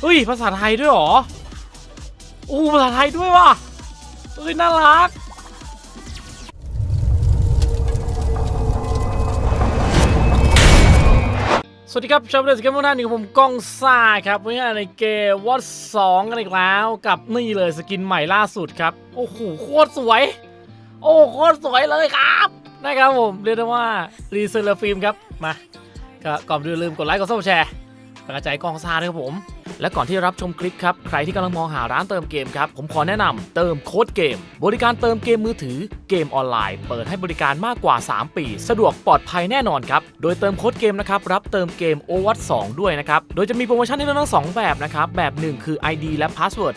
เฮ้ยภาษาไทยด้วยหรออู้ภาษาไทยด้วยว่ะเฮ้ยน่ารักสวัสดีครับชาวเดสเกมมอนนี่ผมก้องซ่าครับวันนี้ในเกมวอตสองกันอีกแล้วกับนี่เลยสกินใหม่ล่าสุดครับ โอ้โหโคตรสวย โอ้โคตรสวยเลยครับนะครับผมเรียกได้ว่ารีเซลฟิล์มครับ มาก็ก่อนอื่นลืมกดไลค์กดซับแชร์กำลังใจให้กองซ่าด้วยครับผม และก่อนที่จะรับชมคลิปครับ ใครที่กำลังมองหาร้านเติมเกมครับ ผมขอแนะนำเติมโค้ดเกม บริการเติมเกมมือถือเกมออนไลน์ เปิดให้บริการมากกว่า 3 ปี สะดวกปลอดภัยแน่นอนครับ โดยเติมโค้ดเกมนะครับ รับเติมเกม o w a t 2ด้วยนะครับ โดยจะมีโปรโมชั่นให้เลือกทั้งสองแบบนะครับ แบบ 1 คือ ID และ Password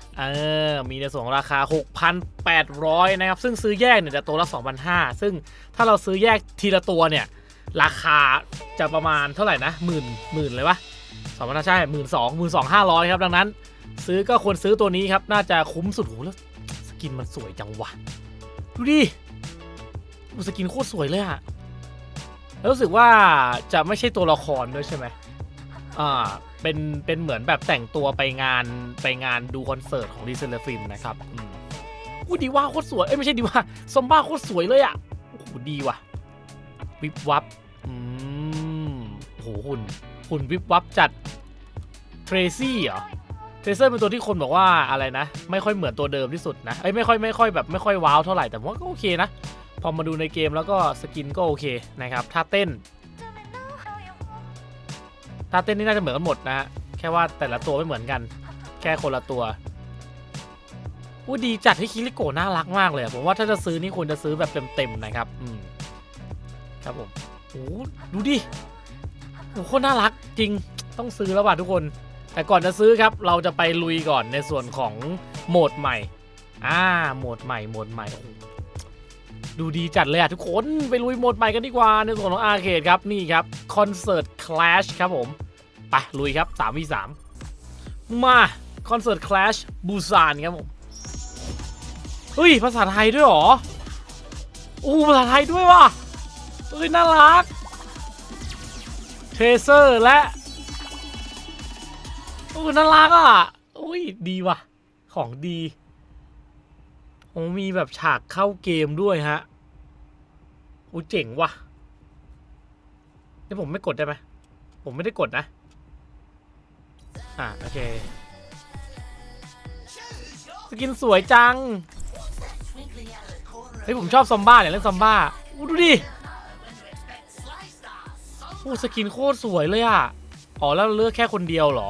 เออ มีในส่วนของราคา 6,800 นะครับ ซึ่งซื้อแยกเนี่ยจะตัวละ 2,500 ซึ่งถ้าเราซื้อแยกทีละตัวเนี่ย ราคาจะประมาณเท่าไหร่นะหมื่นหมื่นเลยปะสองพันใช่หมื่นสองหมื่นสองห้าร้อยครับ ดังนั้น ซื้อก็ควรซื้อตัวนี้ครับ น่าจะคุ้มสุดโหแล้วสกินมันสวยจังวะดูดิสกินโคตรสวยเลยอะแล้วรู้สึกว่าจะไม่ใช่ตัวละครด้วยใช่ไหม อ่าเป็นเป็นเหมือนแบบแต่งตัวไปงานไปงานดูคอนเสิร์ตของดีเซลฟิล์มนะครับอืมอู้ดีว่าโคตรสวยเอ้ยไม่ใช่ดีว่าซอมบ้าโคตรสวยเลยอะโอ้โหดีว่ะวิบวับอืมโอ้โหหุ่นหุ่นวิบวับจัดเทรซี่เหรอเทรเซอร์เป็นตัวที่คนบอกว่าอะไรนะ ไม่ค่อยเหมือนตัวเดิมที่สุดนะเอ้ยไม่ค่อยไม่ค่อยแบบไม่ค่อยว้าวเท่าไหร่แต่ว่าก็โอเคนะ พอมาดูในเกมแล้วก็สกินก็โอเคนะครับท่าเต้น ท่าเต้นนี่น่าจะเหมือนกันหมดนะฮะแค่ว่าแต่ละตัวไม่เหมือนกัน แค่คนละตัวอู้ดีจัดที่คิริโกะน่ารักมากเลยผมว่าถ้าจะซื้อนี่ควรจะซื้อแบบเต็มๆนะครับอืมครับผมโอ้ดูดิโอ้โคตรน่ารักจริงต้องซื้อแล้วว่ะทุกคน แต่ก่อนจะซื้อครับเราจะไปลุยก่อนในส่วนของโหมดใหม่อ่าโหมดใหม่โหมดใหม่ดูดีจัดเลยอะทุกคน ไปลุยโหมดใหม่กันดีกว่าในส่วนของอาร์เคดครับ นี่ครับคอนเสิร์ตคลาชครับผม ไปลุยครับ 3v3 มาคอนเสิร์ตคลาชบูซานครับผมเฮ้ย ภาษาไทยด้วยหรออู้ภาษาไทยด้วยว่ะเฮ้ย น่ารัก เทเซอร์และโอ้ยน่ารักอะอุ้ย ดีว่ะ ของดีโอ้มีแบบฉากเข้าเกมด้วยฮะอู้เจ๋งว่ะนี่ผมไม่กดได้ไหมผมไม่ได้กดนะ อะโอเค สกินสวยจัง เฮ้ยผมชอบซอมบ้าเนี่ยเล่นซอมบ้าอู้ดูดิโอ้สกินโคตรสวยเลยอะ อ๋อแล้วเลือกแค่คนเดียวเหรอ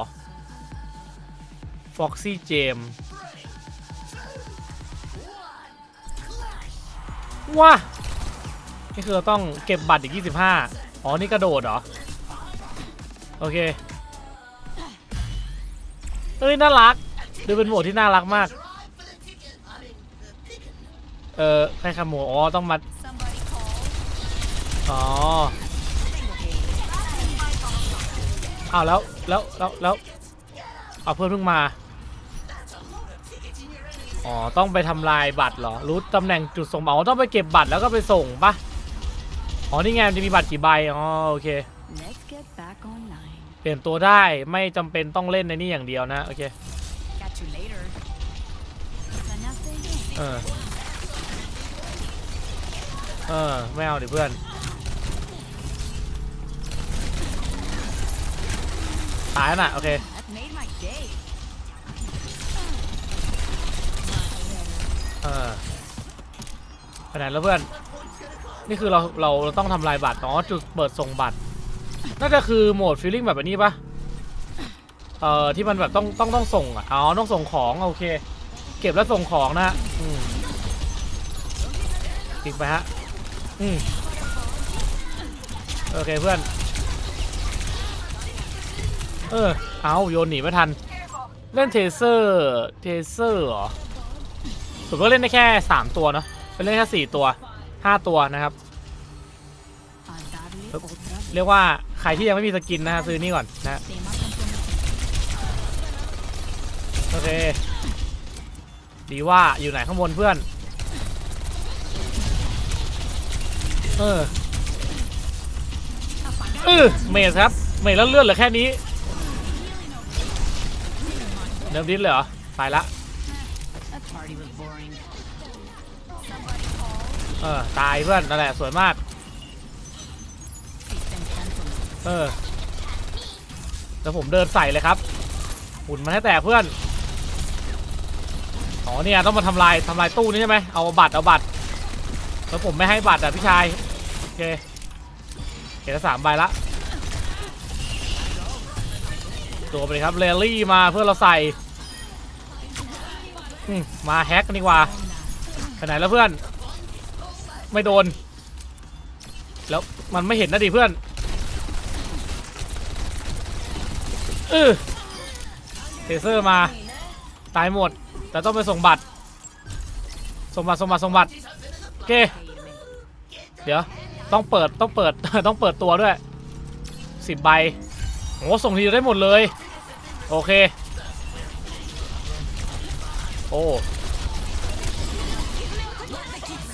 Foxy Jam ว้านี่คือต้องเก็บบัตรอีก 25 อ๋อ นี่กระโดดเหรอ โอเค เฮ้ยน่ารักดูเป็นหมดที่น่ารักมาก เออใครขโมยอ๋อต้องมา Somebody call. อ๋ออ้าวแล้วแล้วแล้วแล้วเอาเพื่อนเพิ่งมาอ๋อต้องไปทำลายบัตรเหรอรู้ตำแหน่งจุดส่งอ๋อต้องไปเก็บบัตรแล้วก็ไปส่งปะอ๋อนี่ไงมันจะมีบัตรกี่ใบอ๋อโอเค เปลี่ยนตัวได้ไม่จำเป็นต้องเล่นในนี่อย่างเดียวนะ โอเค Catch you later. Sanaste bien. เออ เออ ไม่เอาดิเพื่อน ตายแล้วน่ะ โอเค That made my day. เออไปไหนแล้วเพื่อน นี่คือเราเราเราต้องทำลายบัตรอ๋อจุดเปิดส่งบัตร น่าจะคือโหมดฟีลลิ่งแบบนี้ปะเอ่อที่มันแบบต้องต้องต้องส่งอะอ๋อต้องส่งของโอเค เก็บแล้วส่งของนะฮะติดไปฮะอืมโอเคเพื่อน เออเอาโยนหนีไม่ทัน เล่นเทเซอร์เทเซอร์เหรอผมก็เล่นได้แค่ 3 ตัวเนอะเป็นเล่นแค่สี่ตัวห้าตัวนะครับ เรียกว่า ใครที่ยังไม่มีสกินนะฮะซื้อนี่ก่อนนะโอเค ดีว่าอยู่ไหนข้างบนเพื่อน เออเออเมสครับ เมสแล้วเลื่อนเหลือแค่นี้เนิมดิสเลยเหรอไปละเออ ตายเพื่อนนั่นแหละ สวยมาก เออแล้วผมเดินใส่เลยครับ หุ่นมันให้แตกเพื่อน อ๋อเนี่ยต้องมาทำลายทำลายตู้นี้ใช่ไหมเอาบัตรเอาบัตร แล้วผมไม่ให้บัตรอะพี่ชาย โอเคเอกสามใบละ ตัวไปเลยครับเรลลี่มาเพื่อเราใส่มมาแฮกกันดีกว่าไปไหนแล้วเพื่อน ไม่โดน แล้วมันไม่เห็นนะดิเพื่อน เออเทเซอร์มา ตายหมด แต่ต้องไปส่งบัตร ส่งบัตรส่งบัตรส่งบัตรโอเค เดี๋ยว ต้องเปิดต้องเปิด ต้องเปิดตัวด้วยสิบใบโอ้ส่งทีได้หมดเลย โอเค โอ้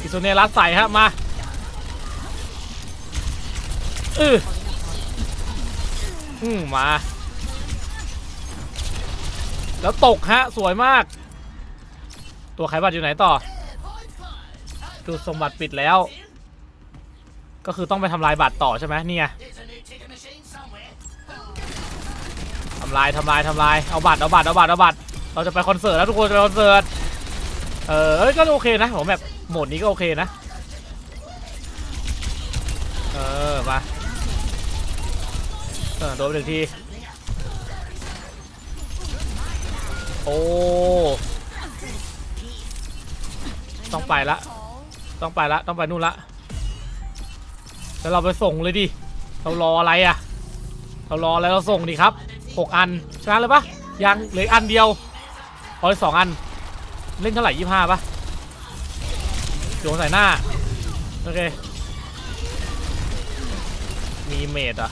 อิโซเนรัสใส่ฮะมาเอออืมมา แล้วตกฮะ สวยมาก ตัวไขบัตรอยู่ไหนต่อดูสมบัติปิดแล้ว ก็คือต้องไปทำลายบัตรต่อใช่ไหมเนี่ยทำลายทำลายทำลายเอาบัตรเอาบัตรเอาบัตรเอาบัตรเราจะไปคอนเสิร์ตแล้วทุกคนจะไปคอนเสิร์ตเออเอ้ยก็โอเคนะผมแบบโหมดนี้ก็โอเคนะเออมาเออโดนไปหนึ่งที โอ้ ต้องไปละ ต้องไปละ ต้องไปนู่นละ แล้วเราไปส่งเลยดิ เรารออะไรอะเรารออะไรเราส่งดิครับหกอัน ชนะเลยปะยังเหลืออกอันเดียวพอสองอัน เล่นเท่าไหร่ยี่ห้าปะโยนใส่หน้า โอเค มีเมดอะ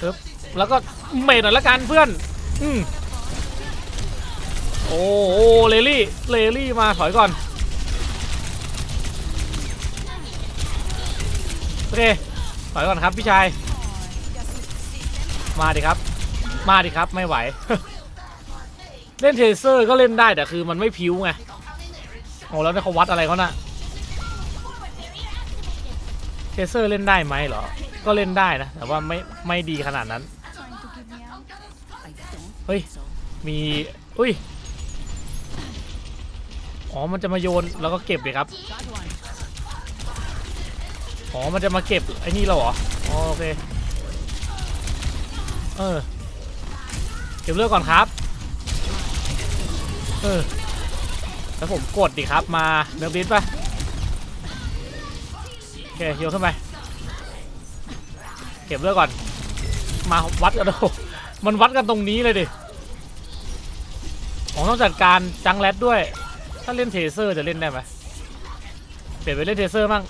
ปึ๊บแล้วก็เมดหน่อยละกันเพื่อน อืม โอ้โอเลลี่ เลลี่มาถอยก่อน โอเค ถอยก่อนครับพี่ชาย มาดิครับ มาดิครับไม่ไหว เล่นเทเซอร์ก็เล่นได้แต่คือมันไม่พิ้วไง โอ้แล้วเขาวัดอะไรเขาน่ะเทเซอร์เล่นได้ไหมเหรอ ก็เล่นได้นะ แต่ว่าไม่ไม่ดีขนาดนั้น เฮ้ย มี อุ้ย อ๋อ มันจะมาโยนแล้วก็เก็บเลยครับ อ๋อ มันจะมาเก็บไอ้นี่เราเหรออ๋อโอเค เออ เก็บเลือกก่อนครับ เออ แล้วผมกดดิครับมาเนื้อบิสป่ะโอเคโยนขึ้นไป เก็บเลือกก่อน มาวัดกันดูมันวัดกันตรงนี้เลยดิอ๋อต้องจัดการจังแรดด้วย ถ้าเล่นเทเซอร์จะเล่นได้ไหมเปลี่ยนไปเล่นเทเซอร์บ้าง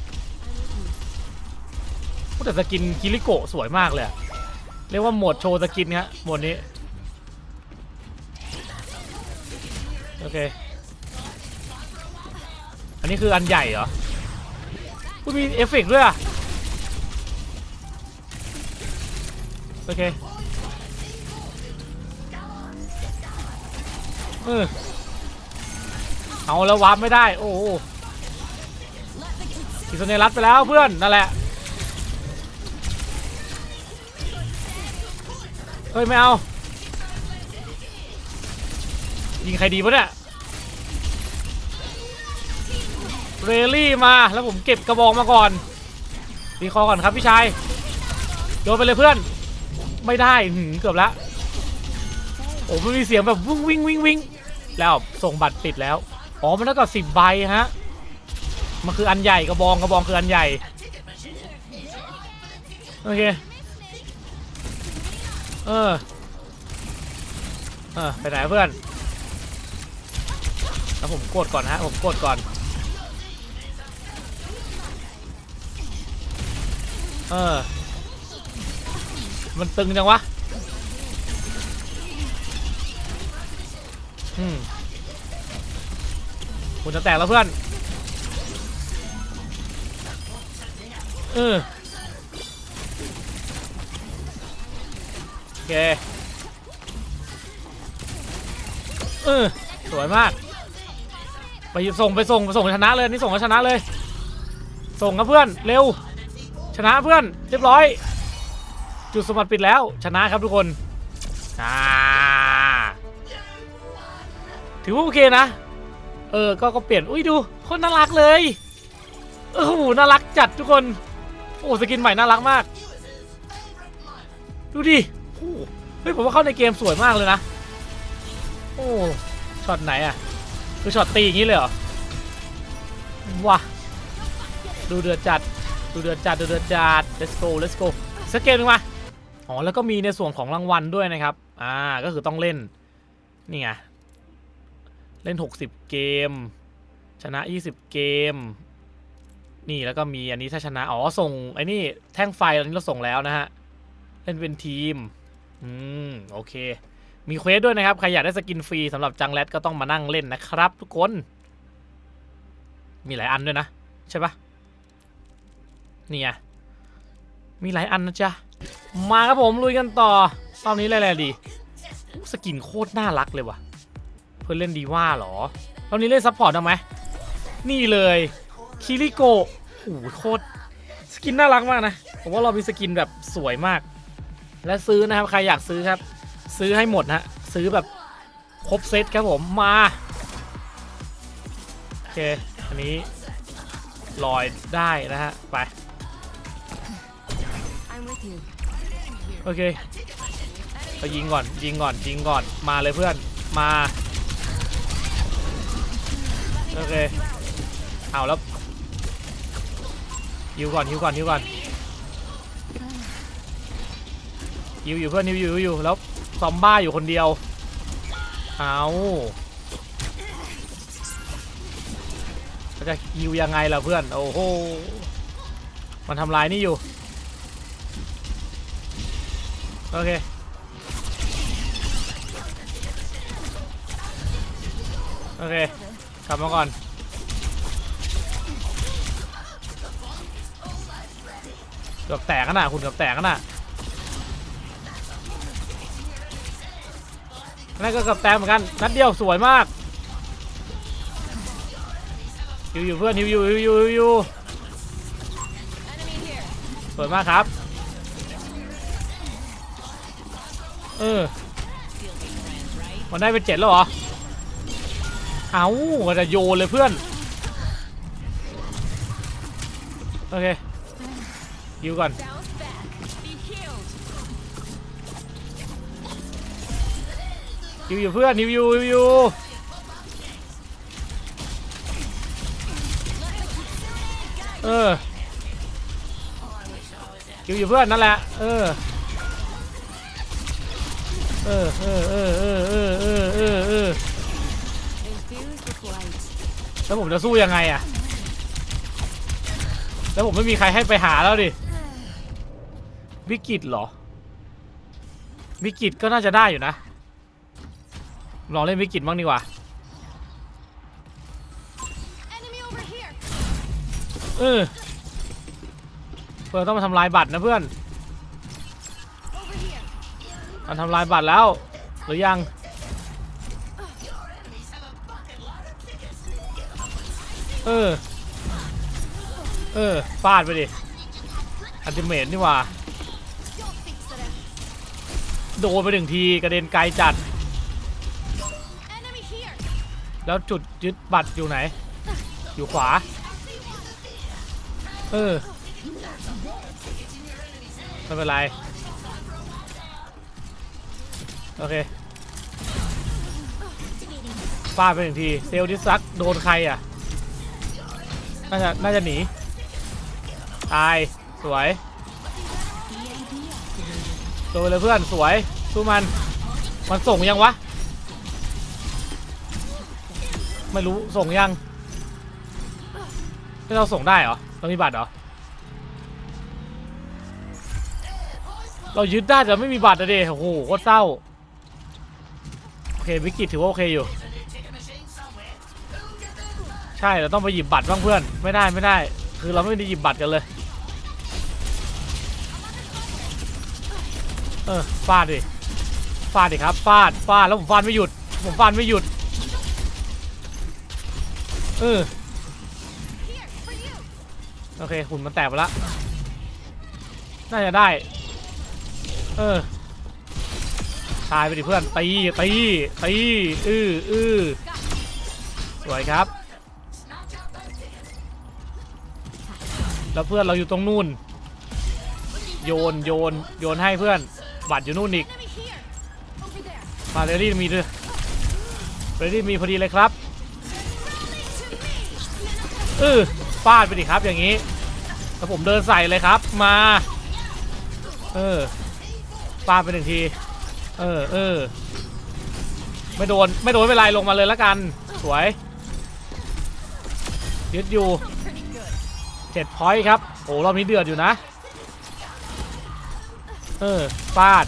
พูดแต่สกินคิริโกะสวยมากเลยเรียกว่าโหมดโชว์สกินฮะโหมดนี้ โอเค อันนี้คืออันใหญ่เหรออุ๊ยมีเอฟเฟกต์ด้วยอะโอเค เออ เอาแล้ววาร์ปไม่ได้ โอ้โหอิโซเนรัสไปแล้วเพื่อนนั่นแหละเฮ้ยไม่เอายิงใครดีปะเนี่ยเรลี่มาแล้วผมเก็บกระบอกมาก่อนดีคอก่อนครับพี่ชายโยนไปเลยเพื่อน ไม่ได้หืมเกือบล้วโอ้มันมีเสียงแบบวิ่งวิ่งวิ่งวิ่งแล้วส่งบัตรปิดแล้ว อ๋อ มันแล้วก็สิบใบฮะ มันคืออันใหญ่กระบองกระบองคืออันใหญ่ โอเค เออ เออ ไปไหนเพื่อน แล้วผมกดก่อนฮะ ผมกดก่อน เออ มันตึงจังวะ อืม คุณจะแตกแล้วเพื่อน เออโอเค เออ สวยมาก ไปส่งไปส่งไปส่งชนะเลยนี่ส่งแล้วชนะเลย ส่งครับเพื่อนเร็ว ชนะเพื่อนเรียบร้อย จุดสมบัติปิดแล้วชนะครับทุกคนอ่าถือว่าโอเคนะ เออก็ก็เปลี่ยนอุ้ยดูคนน่ารักเลยโอ้โหน่ารักจัดทุกคนโอ้สกินใหม่น่ารักมาก ดูดิโอ้โหเฮ้ยผมว่าเข้าในเกมสวยมากเลยนะโอ้ช็อตไหนอะคือช็อตตีอย่างนี้เลยเหรอว้าดูเดือดจัดดูเดือดจัดดูเดือดจัด let's go let's go สักเกมนึงมาอ๋อแล้วก็มีในส่วนของรางวัลด้วยนะครับ อ่าก็คือต้องเล่นนี่ไง เล่น 60 เกม ชนะ 20 เกม นี่แล้วก็มีอันนี้ถ้าชนะ อ๋อ ส่งไอ้นี่แท่งไฟอันนี้เราส่งแล้วนะฮะ เล่นเป็นทีม อืม โอเค มีเควสด้วยนะครับ ใครอยากได้สกินฟรีสำหรับจังแรดก็ต้องมานั่งเล่นนะครับ ทุกคน มีหลายอันด้วยนะ ใช่ปะนี่ไงมีหลายอันนะจ๊ะ มาครับผมลุยกันต่อตอนนี้อะไรดี สกินโคตรน่ารักเลยว่ะ เพื่อนเล่นดีว่าเหรอตอนนี้เล่นซัพพอร์ตได้ไหมนี่เลยคิริโกะโอ้โหโคตรสกินน่ารักมากนะ ผมว่าเรามีสกินแบบสวยมาก และซื้อนะครับ ใครอยากซื้อครับ ซื้อให้หมดนะซื้อแบบครบเซตครับผมมาโอเคอันนี้ลอยได้นะฮะ ไป โอเคไปยิงก่อนยิงก่อนยิงก่อนมาเลยเพื่อนมา โอเคเอาแล้วยิวก่อนยิวก่อนยิวก่อนยิวอยู่เพื่อนยิวอยู่ยิวอยู่แล้วซอมบ้าอยู่คนเดียวเอาจะยิวยังไงล่ะเพื่อนโอ้โหมันทำลายนี่อยู่โอเคโอเค ลับมาก่อน เกือบแตกกันน่ะคุณเกือบแตกกันน่ะนั่นก็เกือบแตกเหมือนกัน นัดเดียวสวยมากฮิวอยู่เพื่อนฮิวอยู่ฮิวอยู่ฮิวอยู่สวยมากครับเออมันได้เป็นเจ็ดแล้วเหรอ เอาก็จะโยนเลยเพื่อน โอเคยิวก่อน ยิวอยู่เพื่อนยิวอยู่ยิวอยู่เออยิวอยู่เพื่อนนั่นแหละ เออ เออเออเออเออเออเออเออเออ Infused with light. แล้วผมจะสู้ยังไงอะแล้วผมไม่มีใครให้ไปหาแล้วดิ วิกฤตเหรอ วิกฤตก็น่าจะได้อยู่นะ ลองเล่นวิกฤตบ้างดีกว่า Enemy over here. เออเพื่อนต้องมาทำลายบัตรนะเพื่อน Over here. มันทำลายบัตรแล้ว หรือยัง เออ เออฟาดไปดิ อันติเมตนี่ว่า โดนไปหนึ่งทีกระเด็นไกลจัด แล้วจุดยึดบัตรอยู่ไหน อยู่ขวา เออ ไม่เป็นไร โอเคฟาดไปหนึ่งที เซลลดิสซัก โดนใครอะ น่าจะน่าจะหนี ตาย สวยโดนเลยเพื่อนสวยสู้มัน มันส่งยังวะ ไม่รู้ส่งยังให้เราส่งได้เหรอเรามีบัตรเหรอ เรายึดได้แต่ไม่มีบัตรอะเดโอ้โหโคตรเศร้า โอเควิกฤตถือว่าโอเคอยู่ ใช่ เราต้องไปหยิบบัตรบ้างเพื่อน ไม่ได้ไม่ได้ คือเราไม่ได้หยิบบัตรกันเลย เออฟาดดิ ฟาดดิครับ ฟาด ฟาด แล้วผมฟาดไม่หยุด ผมฟาดไม่หยุด เออ โอเคหุ่นมันแตกไปล้วน่าจะได้ เออ ตายไปดิเพื่อน ตี ตี ตี อื้ออื้อสวยครับ แล้วเพื่อนเราอยู่ตรงนู่น โยนโยนโยนให้เพื่อนบัตรอยู่นู่นอีก มาเรดี้มีด้วยเรดี้มีพอดีเลยครับเออฟาดไปดิครับอย่างนี้แล้วผมเดินใส่เลยครับมา เออฟาดไปหนึ่งที เออเออไม่โดนไม่โดนไม่เป็นไรลงมาเลยละกัน สวยยึดอยู่ Pretty good. เจ็ดพอยต์ครับ โอ้รอบนี้เดือดอยู่นะ เออฟาด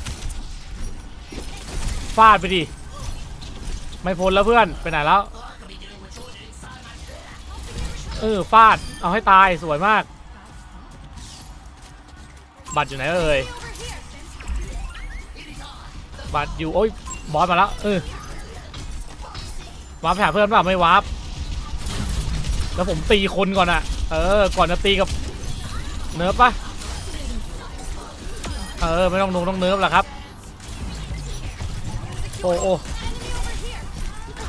ฟาดไปดิ ไม่พ้นแล้วเพื่อน ไปไหนแล้ว เออ ฟาด เอาให้ตาย สวยมาก บัตรอยู่ไหนเอ่ย บัตรอยู่ โอ้ย บอสมาแล้ว เออวาร์ปหาเพื่อนเปล่าไม่วาร์ปแล้วผมตีคนก่อนอะ เออ ก่อนจะตีกับเนิร์ฟปะเออ ไม่ต้องนุงต้องเนิร์ฟหรอครับ โอ้โอ้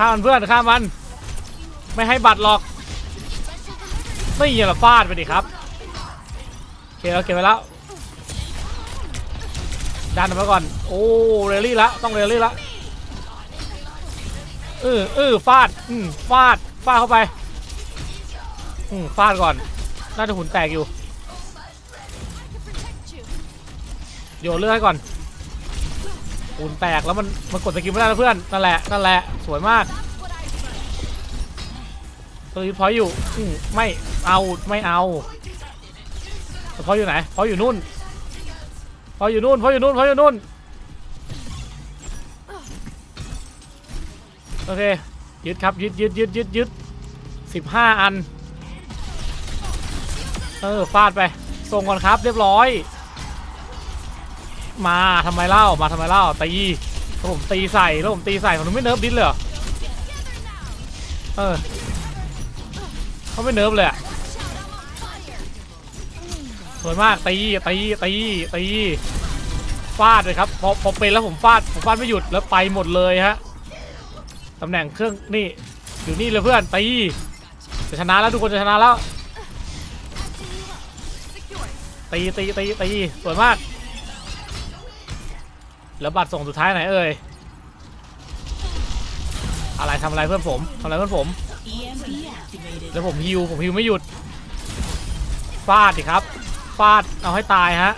ามันเพื่อนฆ่ามัน ไม่ให้บัตรหรอก ไม่อย่าละฟาดไปดิครับโอเคเราเก็บไว้แล้วดันออกมาก่อน โอ้เรลลี่ละต้องเรลลี่ละเออเออฟาดอืมฟาด ฟาดเข้าไป อืมฟาดก่อน น่าจะหุ่นแตกอยู่ โยนเลือดให้ก่อน หุ่นแตกแล้วมันมันกดสกิลไม่ได้แล้วเพื่อน นั่นแหละ นั่นแหละ สวยมากตัวนี้พอยอยู่อืมไม่เอาไม่เอาแต่พอยอยู่ไหนพออยู่นู่นพอยอยู่นู่นพอยอยู่นู่นพอยอยู่นู่นโอเคยึดครับยึดยึดยึดยึดยึดสิบห้าอัน เออฟาดไป ส่งก่อนครับเรียบร้อย มาทำไมเล่ามาทำไมเล่าตีแล้วผมตีใส่แล้วผมตีใส่ผมไม่เนิร์ฟดิสเลยเออเขาไม่เนิร์ฟเลยสวยมากตีตีตีตีฟาดเลยครับพอพอเป็นแล้วผมฟาดผมฟาดไม่หยุดแล้วไปหมดเลยฮะตำแหน่งเครื่องนี่อยู่นี่เลยเพื่อนตีจะชนะแล้วทุกคนจะชนะแล้ว ตีตีตีตีสวยมากแล้วบัตรส่งสุดท้ายไหนเอ่ยอะไรทำอะไรเพื่อนผมทำอะไรเพื่อนผมแล้วผมฮิวผมฮิวไม่หยุดฟาดดิครับฟาดเอาให้ตายฮะ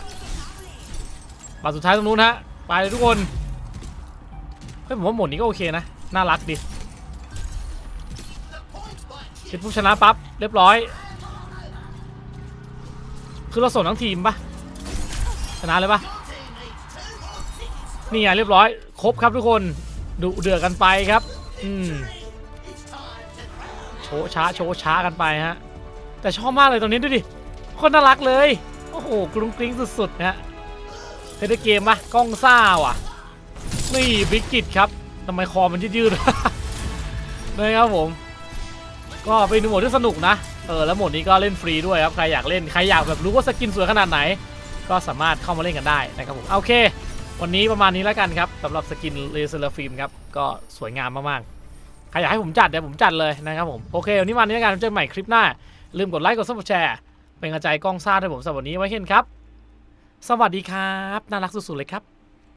บัตรสุดท้ายตรงนู้นฮะไปเลยทุกคนเฮ้ยผมว่าหมดนี้ก็โอเคนะน่ารักดีเป็นผู้ชนะปั๊บเรียบร้อย คือเราส่งทั้งทีมปะชนะเลยปะนี่ไงเรียบร้อย ครบครับทุกคนดุเดือดกันไปครับ อืมโชว์ช้าโชว์ช้ากันไปฮะ แต่ชอบมากเลยตรงนี้ดูดิคนน่ารักเลย โอ้โหกรุ้งกริ้งสุดๆนะฮะเคยได้เกมปะกล้องซ่าว่ะ นี่บิ๊กกิตครับทำไมคอมันยืดๆนะครับผม ก็เป็นหมดที่สนุกนะ เออแล้วโหมดนี้ก็เล่นฟรีด้วยครับใครอยากเล่นใครอยากแบบรู้ว่าสกินสวยขนาดไหน ก็สามารถเข้ามาเล่นกันได้นะครับผมโอเค วันนี้ประมาณนี้แล้วกันครับสำหรับสกินเลเซอร์ฟิล์มครับก็สวยงามมากๆใครอยากให้ผมจัดเดี๋ยวผมจัดเลยนะครับผมโอเควันนี้วันนี้แล้วกันเจอใหม่คลิปหน้า ลืมกดไลค์กดซับสแชร์เป็นกำลังใจกล้องซ่าให้ผมสำหรับวันนี้ไว้เห็นครับ สวัสดีครับ น่ารักสุดๆเลยครับ